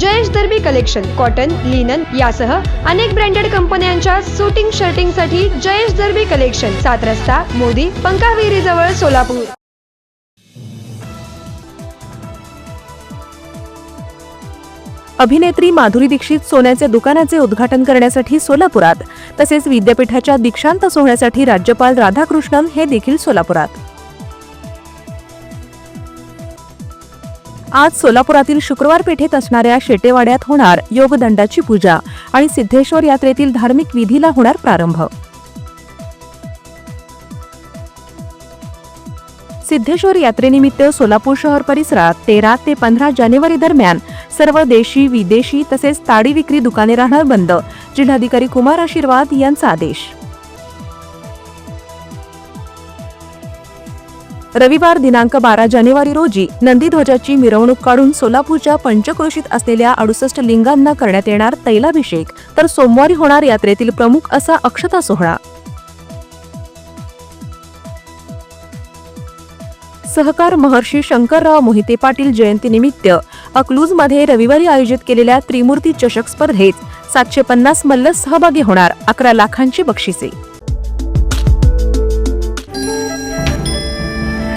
Jayesh Darbi collection cotton linen यासह अनेक branded कंपन्यांच्या सुटिंग शर्टिंगसाठी जयेश दर्बी कलेक्शन सात रस्ता मोदी पंकाविहिरी जवळ सोलापूर. अभिनेत्री माधुरी दीक्षित सोन्याचे दुकानाचे उद्घाटन करण्यासाठी सोलापुरात तसेच विद्यापीठाच्या दीक्षांत सोहळ्यासाठी राज्यपाल राधाकृष्णन हे देखील सोलापुरात. आज सोलापुरातील शुक्रवार पेठेत असणाऱ्या शेटेवाड्यात होणार योगदंडाची पूजा आणि सिद्धेश्वर यात्रेतील धार्मिक विधीला होणार प्रारंभ. सिद्धेश्वर यात्रेनिमित्त सोलापूर शहर परिसरात तेरा ते पंधरा जानेवारी दरम्यान सर्व देशी विदेशी तसेच ताडी विक्री दुकाने राहणार बंद. जिल्हाधिकारी कुमार आशीर्वाद यांचा आदेश. रविवार दिनांक बारा जानेवारी रोजी नंदीध्वजाची मिरवणूक काढून सोलापूरच्या पंचक्रोशीत असलेल्या अडुसष्ट लिंगांना करण्यात येणार तैलाभिषेक तर सोमवारी होणार यात्रेतील प्रमुख असा अक्षता सोहळा. सहकार महर्षी शंकरराव मोहिते पाटील जयंतीनिमित्त अकलूजमध्ये रविवारी आयोजित केलेल्या त्रिमूर्ती चषक स्पर्धेत सातशे पन्नास मल्ल सहभागी होणार अकरा लाखांची बक्षिसे.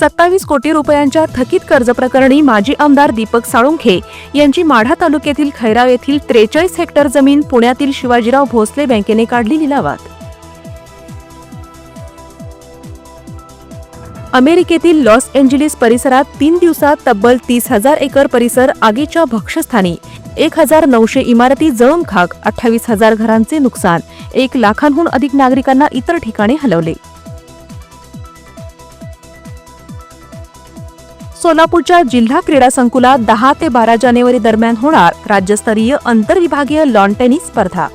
सत्तावीस कोटी रुपयांच्या थकीत कर्ज प्रकरणी माजी आमदार दीपक साळुंखे यांची माढा तालुक्यातील खैराव येथील त्रेचाळीस हेक्टर जमीन पुण्यातील शिवाजीराव भोसले बँकेने काढली लिलावात. अमेरिकेतील लॉस एंजेलिस परिसरात तीन दिवसात तब्बल तीस हजार एकर परिसर आगीच्या भक्षस्थानी एक हजार नऊशे इमारती जळून खाक अठ्ठावीस हजार घरांचे नुकसान एक लाखांहून अधिक नागरिकांना इतर ठिकाणी हलवले. सोलापूरच्या जिल्हा क्रीडा संकुलात दहा ते बारा जानेवारी दरम्यान होणार राज्यस्तरीय आंतरविभागीय लॉन टेनिस स्पर्धा.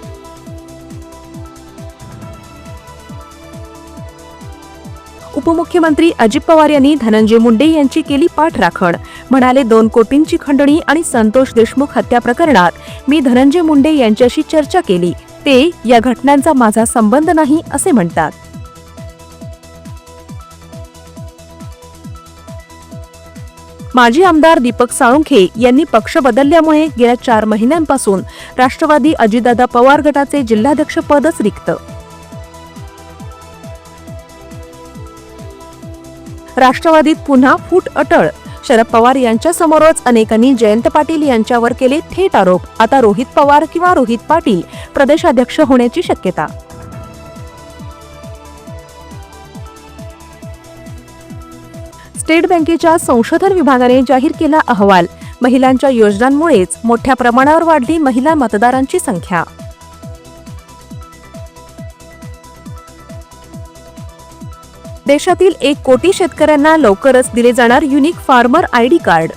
उपमुख्यमंत्री अजित पवार यांनी धनंजय मुंडे यांची केली पाठराखण म्हणाले दोन कोटींची खंडणी आणि संतोष देशमुख हत्या प्रकरणात मी धनंजय मुंडे यांच्याशी चर्चा केली. ते या घटनांचा माझा संबंध नाही असे म्हणतात. माजी आमदार दीपक साळुंखे यांनी पक्ष बदलल्यामुळे गेल्या चार महिन्यांपासून राष्ट्रवादी अजितदादा पवार गटाचे जिल्हाध्यक्ष पदच रिक्त. राष्ट्रवादीत पुन्हा फूट अटळ. शरद पवार यांच्यासमोरच अनेकांनी जयंत पाटील यांच्यावर केले थेट आरोप. आता रोहित पवार किंवा रोहित पाटील प्रदेशाध्यक्ष होण्याची शक्यता. स्टेट बँकेच्या संशोधन विभागाने जाहीर केला अहवाल. महिलांच्या योजनांमुळेच मोठ्या प्रमाणावर वाढली महिला मतदारांची संख्या. देशातील एक कोटी शेतकऱ्यांना लवकरच दिले जाणार युनिक फार्मर आयडी कार्ड.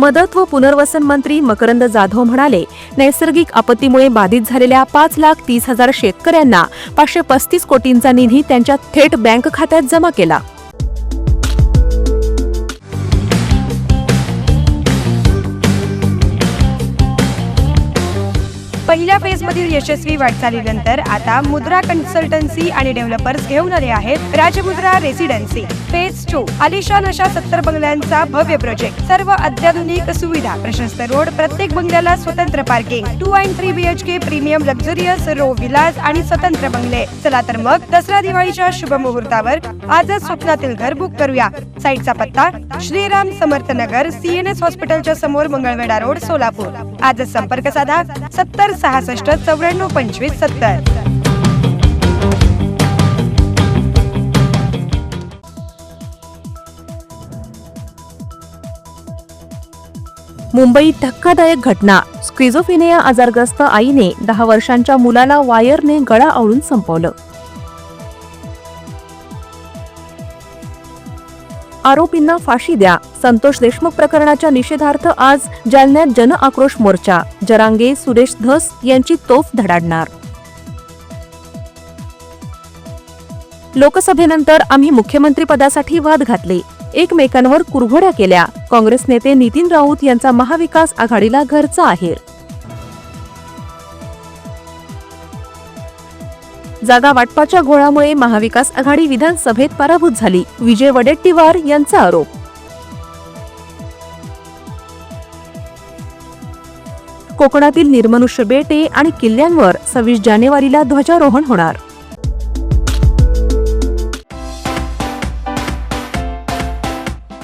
मदत व पुनर्वसन मंत्री मकरंद जाधव म्हणाले नैसर्गिक आपत्तीमुळे बाधित झालेल्या पाच लाख तीस हजार शेतकऱ्यांना पाचशे पस्तीस कोटींचा निधी त्यांच्या थेट बँक खात्यात जमा केला. पहिल्या फेजमधील यशस्वी वाटचालीनंतर आता मुद्रा कन्सल्टन्सी आणि डेव्हलपर्स घेऊन आले आहेत राजमुद्रा रेसिडेन्सी फेज टू आलिशान अशा सत्तर बंगल्यांचा भव्य प्रोजेक्ट सर्व अत्याधुनिक सुविधा. प्रशस्त रोड प्रत्येक बंगल्याला स्वतंत्र parking two and three BHK premium luxurious row villas आणि स्वतंत्र बंगले. चला तर मग दसरा दिवाळीच्या शुभ मुहूर्तावर आजच स्वप्नातील घर बुक करूया. साईटचा पत्ता श्रीराम समर्थ नगर सीएनएस हॉस्पिटलच्या समोर मंगळवेढा रोड सोलापूर. आजच संपर्क साधा सत्तर सहासष्ट चौऱ्याण्णव पंचवीस सत्तर. मुंबईत धक्कादायक घटना. स्क्रिझोफिनिया आजारग्रस्त आईने दहा वर्षांच्या मुलाला वायरने गळा आवळून संपवलं. आरोपींना फाशी द्या. संतोष देशमुख प्रकरणाच्या निषेधार्थ आज जालन्यात जन आक्रोश मोर्चा. जरांगे सुरेश धस यांची तोफ धडाडणार. लोकसभेनंतर आम्ही मुख्यमंत्री पदासाठी वाद घातले. एकमेकांवर कुरघोड्या केल्या. काँग्रेस नेते नितीन राऊत यांचा महाविकास आघाडीला घरचा आहेर. जागा वाटपाच्या घोळामुळे महाविकास आघाडी विधानसभेत पराभूत झाली. विजय वडेट्टीवार यांचा आरोप. कोकणातील निर्मनुष्य बेटे आणि किल्ल्यांवर सव्वीस जानेवारीला ध्वजारोहण होणार.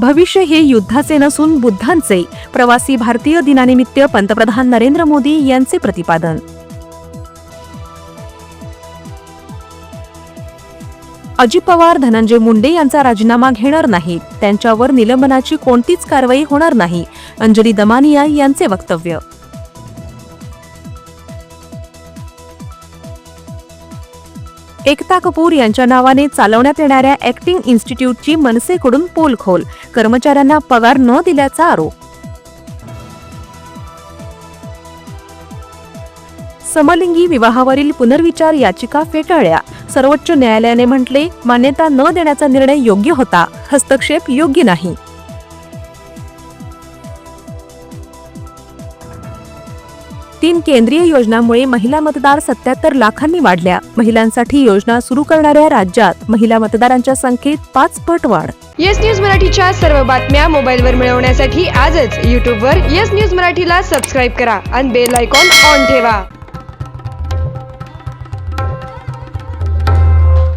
भविष्य हे युद्धाचे नसून बुद्धांचे. प्रवासी भारतीय दिनानिमित्त पंतप्रधान नरेंद्र मोदी यांचे प्रतिपादन. अजित पवार धनंजय मुंडे यांचा राजीनामा घेणार नाहीत त्यांच्यावर निलंबनाची कोणतीच कारवाई होणार नाही. अंजली दमानिया यांचे वक्तव्य. एकता कपूर यांच्या नावाने चालवण्यात येणाऱ्या ऍक्टिंग इन्स्टिट्यूटची मनसेकडून पोलखोल. कर्मचाऱ्यांना पगार न दिल्याचा आरोप. समलिंगी विवाहावरील पुनर्विचार याचिका फेटाळल्या. सर्वोच्च न्यायालयाने म्हटले मान्यता न देण्याचा निर्णय योग्य होता. हस्तक्षेप योग्य नाही. तीन केंद्रीय योजनांमुळे महिला मतदार सत्याहत्तर लाखांनी वाढल्या. महिलांसाठी योजना सुरू करणाऱ्या राज्यात महिला मतदारांच्या संख्येत पाच पट वाढ. येस न्यूज मराठीच्या सर्व बातम्या मोबाईलवर मिळवण्यासाठी आजच यूट्यूबवर येस न्यूज मराठीला सबस्क्राईब करा आणि बेल आयकॉन ऑन ठेवा.